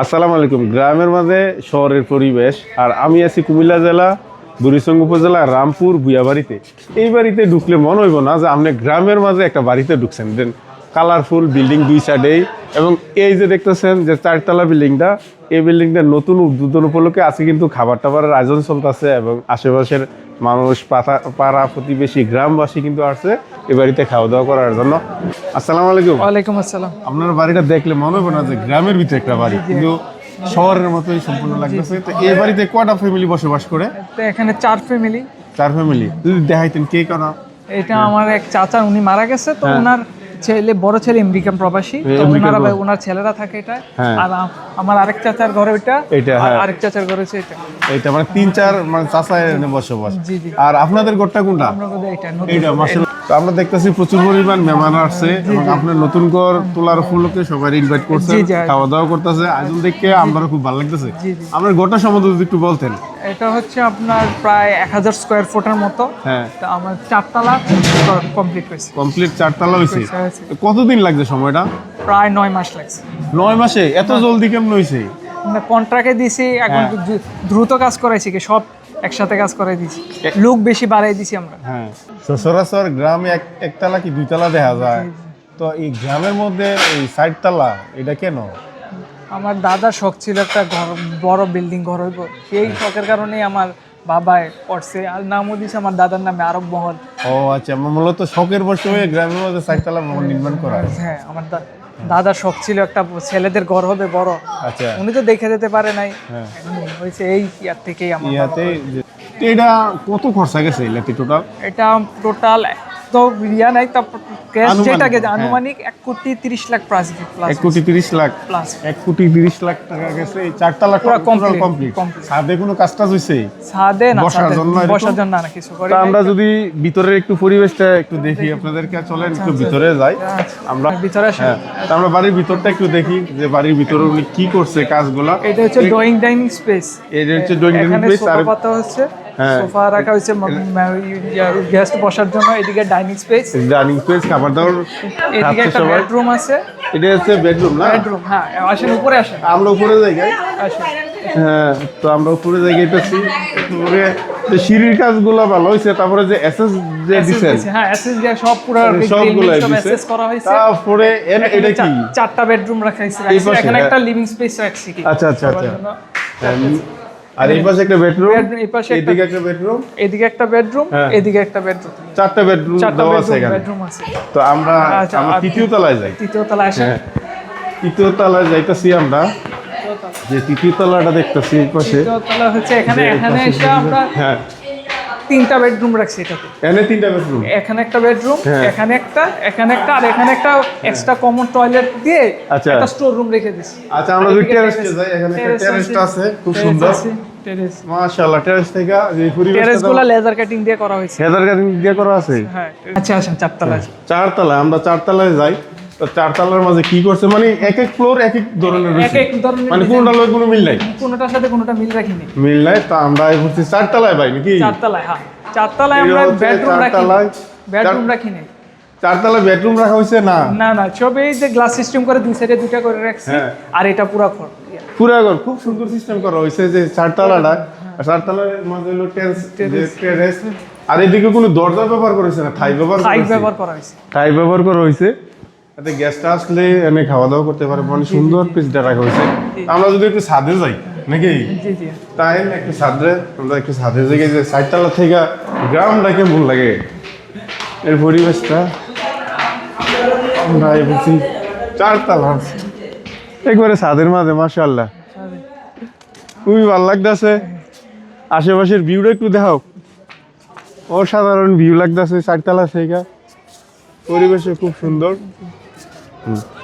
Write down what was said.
আসসালামু আলাইকুম। গ্রামের মাঝে শহরের পরিবেশ। আর আমি আছি কুমিল্লা জেলা বুড়িসঙ্গ উপজেলা, রামপুর বুয়াবাড়িতে। এই বাড়িতে ঢুকলে মনে হইব না যে আপনি গ্রামের মাঝে একটা বাড়িতে ঢুকছেন। দেন কালারফুল বিল্ডিং দুই সাইডেই এবং এই যে দেখতেছেন যে চারতলা বিল্ডিংটা, এই বিল্ডিংটা নতুন উদ্বোধন উপলক্ষে আছে কিন্তু খাবার টাবারের আয়োজন চলতেছে এবং আশেপাশের মানুষ পাড়া প্রতিবেশী গ্রামবাসী কিন্তু আসছে এ বাড়িতে খাওয়া দাওয়া করার জন্য। আসসালামু আলাইকুম। ওয়ালাইকুম আসসালাম। আপনার বাড়িটা দেখলে মনে হবে না যে গ্রামের ভিতরে একটা বাড়ি কিন্তু শহরের মতোই সম্পূর্ণ লাগতেছে। তো এই বাড়িতে কয়টা ফ্যামিলি বসবাস করে? তো এখানে চার ফ্যামিলি চার ফ্যামিলি যদি দেখাইতেন কে কেন এটা আমার এক চাচা উনি মারা গেছে তো হ্যাঁ। ওনার ছেলে বড় ছেলে আমেরিকান প্রবাসী। তো ওনারা ভাই ওনার ছেলেরা থাকে এটা। হ্যাঁ। আর আমার আরেক চাচার ঘরে ওইটা। এইটা, হ্যাঁ। আরেক চাচার ঘরে হচ্ছে এটা। এটা মানে তিন চার মানে চাষায় বসবাস। আর আপনাদের ঘরটা কোনটা? এটা মাসাল তো আমরা দেখতেছি প্রচুর পরিমাণ মেহমান আসছে এবং আপনার নতুন ঘর তোলার উপলক্ষে সবাই ইনভাইট করছে। খাওয়া দাওয়া করতেছে। আয়োজন দেখে আমারও খুব ভালো লাগতেছে। আপনার ঘরটা সম্বন্ধে যদি একটু বলতেন। এটা হচ্ছে আপনার প্রায় এক হাজার স্কোয়ার ফুটের মতো। হ্যাঁ। তো আমার চারতলা কমপ্লিট হয়েছে। কমপ্লিট চারতলা হয়েছে। কতদিন লাগছে সময়টা? প্রায় নয় মাস লাগছে। নয় মাসে? এত জলদি কেমন হয়েছে? কন্ট্রাক্টে দিছি এখন হ্যাঁ। দ্রুত কাজ করাইছি কি সব একসাথে কাজ করাই দিছি লোক বেশি বাড়াই দিছি আমরা। হ্যাঁ। সচরাচর গ্রামে এক একতলা কি দুইতলা দেখা যায়? তো এই গ্রামের মধ্যে এই সাইডতলা এটা কেন? আমার দাদার শখ ছিল একটা ঘর বড় বিল্ডিং ঘর হইব। সেই শখের কারণেই আমার বাবা করছে। আর নামও দিছে আমার দাদার নামে আরব মহল। ও আচ্ছা আমার মূলত শখের বসে হয়ে গ্রামের মধ্যে সাইডতলা ভবন নির্মাণ করা হ্যাঁ। আমার দাদা দাদার শখ ছিল একটা ছেলেদের ঘর হবে বড়। আচ্ছা। উনি তো দেখে যেতে পারে নাই। হ্যাঁ। হয়েছে এই ইয়ার থেকেই আমার ইয়াতে তো এটা কত খরচা গেছে ইলাতি টোটাল এটা টোটাল তো ইয়া নাই তা ক্যাশ যেটাকে হ্যাঁ। আনুমানিক এক কোটি তিরিশ লাখ প্লাস এক কোটি তিরিশ লাখ। প্লাস এক কোটি তিরিশ লাখ টাকা গেছে। এই চারতলা পুরা কমপ্লিট। সাথে কোনো কাজ টাজ হয়েছে ছাদে না বসার জন্য বসার জন্য না কিছু করে আমরা যদি ভিতরের একটু পরিবেশটা একটু দেখি আপনাদেরকে। চলেন একটু ভিতরে যাই। আমরা ভিতরে হ্যাঁ আমরা বাড়ির ভিতরটা একটু দেখি যে বাড়ির ভিতরে উনি কি করছে কাজগুলা। এটা হচ্ছে ড্রয়িং ডাইনিং স্পেস এটা হচ্ছে ড্রয়িং প্লেস সোফা আর হচ্ছে। সোফা রাখা হচ্ছে গেস্ট বসার জন্য এদিকে ডাইনিং স্পেস। ডাইনিং স্পেস খাবার দাবার এদিকে একটা বেডরুম আছে। এটা হচ্ছে বেডরুম না? বেডরুম হ্যাঁ আসেন উপরে আসেন। আমরা উপরে জায়গায় আসেন। হ্যাঁ তো আমরা উপরে জায়গায় পেয়েছি উপরে সিঁড়ির কাজগুলো ভালো হয়েছে তারপরে যে এসএস যে দিছেন হ্যাঁ এসএস দিয়ে সব পুরো সবগুলো এসএস করা হয়েছে। তারপরে এন- এটা কি? চারটা বেডরুম রাখা হয়েছে এখানে হ্যাঁ। একটা লিভিং স্পেস রাখছি আচ্ছা আচ্ছা আচ্ছা। হ্যাঁ, আর এই পাশে একটা বেডরুম এই পাশে একটা- একটা বেডরুম এদিকে একটা বেডরুম হ্যাঁ। এদিকে একটা বেডরুম চারটা বেডরুম দেওয়া আছে এখানে। বেডরুম আছে। তো আমরা আচ্ছা, আমরা তৃতীয় তলায় যাই। তৃতীয় তলায় আসেন। হ্যাঁ। তৃতীয় তলায় যাইতাছি আমরা। যে তৃতীয় তলাটা দেখতেছি এই পাশে। তৃতীয় তলা হচ্ছে এখানে এখানে এসে আমরা হ্যাঁ। তিনটা বেডরুম রাখছি এটাতে। এখানে তিনটা বেডরুম এখানে একটা বেডরুম হ্যাঁ। এখানে একটা এখানে একটা আর এখানে একটা এক্সট্রা কমন টয়লেট দিয়ে আচ্ছা। একটা স্টোর রুম রেখে দিছি। আচ্ছা আমরা দুই টেরেস টেরেসে যাই এখানে একটা টেরেসটা আছে খুব সুন্দর। terrace। মাশাআল্লাহ টেরেস থেকে যে টেরেসগুলা লেজার কাটিং দিয়ে করা হয়েছে। হেদার গার্ডেন দিয়ে করা আছে? হ্যাঁ আচ্ছা আসেন চারতলা চারতলায় আমরা চারতলায় যাই। চারতলার মাঝে কি করছে? মানে এক এক ফ্লোর এক এক ধরনের এক এক ধরনের মানে কোনটা লয় কোনো মিল নাই? কোনোটার সাথে কোনোটা মিল রাখিনি। মিল নাই তা আমরা এই চারতলায় ভাই নাকি? চারতলায় হ্যাঁ। চারতলায় আমরা বেডরুম রাখি বেডরুম চার- রাখিনি। চারতলায় বেডরুম রাখা হয়েছে না? না না সব এই যে গ্লাস সিস্টেম করে দুই সাইডে দুইটা করে রাখছি হ্যাঁ। আর এটা পুরো ঘর। পুরো ঘর খুব সুন্দর সিস্টেম করা হয়েছে যে চারতলাটা। আর চারতলার মাঝে হলো টেরেস আর এদিকে কোনো দরজা ব্যবহার করেছে না? ঠাই ব্যবহার করেছে। ব্যবহার করা হয়েছে। টাই ব্যবহার করা হয়েছে? যাতে গ্যাসটা আসলে এনে খাওয়া দাওয়া করতে পারে মানে সুন্দর পিসটা রাখা হয়েছে। আমরা যদি একটু ছাদে যাই নাকি? জি জি তাই একটু ছাদে আমরা একটু ছাদে যাই যে সাইডতলা থেকে গ্রামটা কেমন লাগে। এর পরিবেশটা আমরা বলছি চারতলা একবারে ছাদের মাঝে মাশাআল্লাহ। খুবই ভালো লাগতেছে। আশেপাশের ভিউটা একটু দেখাও। অসাধারণ ভিউ লাগতেছে চারতলা থেকে। পরিবেশে খুব সুন্দর। 嗯。